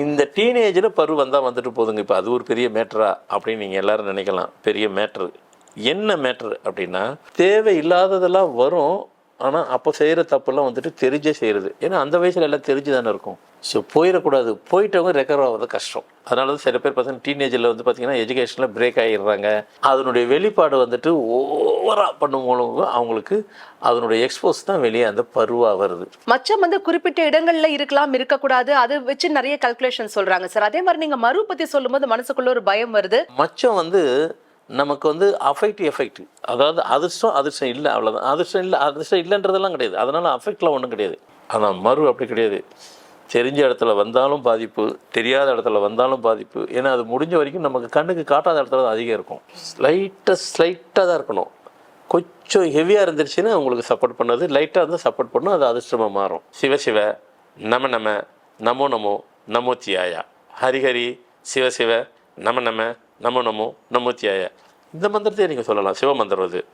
இந்த டீனேஜில் பரு வந்தால் வந்துட்டு போதுங்க. இப்போ அது ஒரு பெரிய மேட்டரா அப்படின்னு நீங்கள் எல்லாரும் நினைக்கலாம். பெரிய மேட்ரு என்ன மேட்ரு அப்படின்னா தேவை இல்லாததெல்லாம் வரும். ஆனால் அப்போ செய்கிற தப்புலாம் வந்துட்டு தெரிஞ்சே செய்கிறது ஏன்னா அந்த வயசில் எல்லாம் தெரிஞ்சு தானே இருக்கும். ஸோ போயிடக்கூடாது. போயிட்டவங்க ரெக்கவர் ஆகிறது கஷ்டம். அதனால தான் சில பேர் பார்த்தீங்கன்னா டீனேஜில் வந்து பார்த்தீங்கன்னா எஜுகேஷனில் பிரேக் ஆகிடுறாங்க அதனுடைய வெளிப்பாடு வந்துட்டு ஓ ஓவராக மூலம் அவங்களுக்கு அதனுடைய எக்ஸ்போஸ் தான் வெளியே அந்த பருவாக வருது. மச்சம் வந்து குறிப்பிட்ட இடங்கள்ல இருக்கலாம் இருக்கக்கூடாது. அதை வச்சு நிறைய கல்குலேஷன் சொல்றாங்க சார் அதே மாதிரி நீங்க மறு பத்தி சொல்லும்போது மனசுக்குள்ள ஒரு பயம் வருது. மச்சம் வந்து நமக்கு வந்து அஃபெக்ட் எஃபெக்ட் அதாவது அதிர்ஷ்டம் அதிர்ஷ்டம் இல்லை அவ்வளோதான் அதிர்ஷ்டம் இல்லை அதிர்ஷ்டம் இல்லைன்றதெல்லாம் கிடையாது. அதனால் அஃபெக்ட்லாம் ஒன்றும் கிடையாது. ஆனால் மறு அப்படி கிடையாது. தெரிஞ்ச இடத்துல வந்தாலும் பாதிப்பு தெரியாத இடத்துல வந்தாலும் பாதிப்பு. ஏன்னா அது முடிஞ்ச வரைக்கும் நமக்கு கண்ணுக்கு காட்டாத இடத்துல தான் அதிகம் இருக்கும். லைட்டாக ஸ்லைட்டாக தான் இருக்கணும். கொஞ்சம் ஹெவியாக இருந்துருச்சுன்னா உங்களுக்கு சப்போர்ட் பண்ணது. லைட்டாக இருந்தால் சப்போர்ட் பண்ணும். அது அதிர்ஷ்டமாக மாறும். சிவ நம நம நமோ நமோ நமோ தியாயா. ஹரிஹரி சிவ சிவ நம நம நமோ நமோ நமோ தியாயா. இந்த மந்திரத்தையே நீங்கள் சொல்லலாம். சிவ மந்திரம் அது.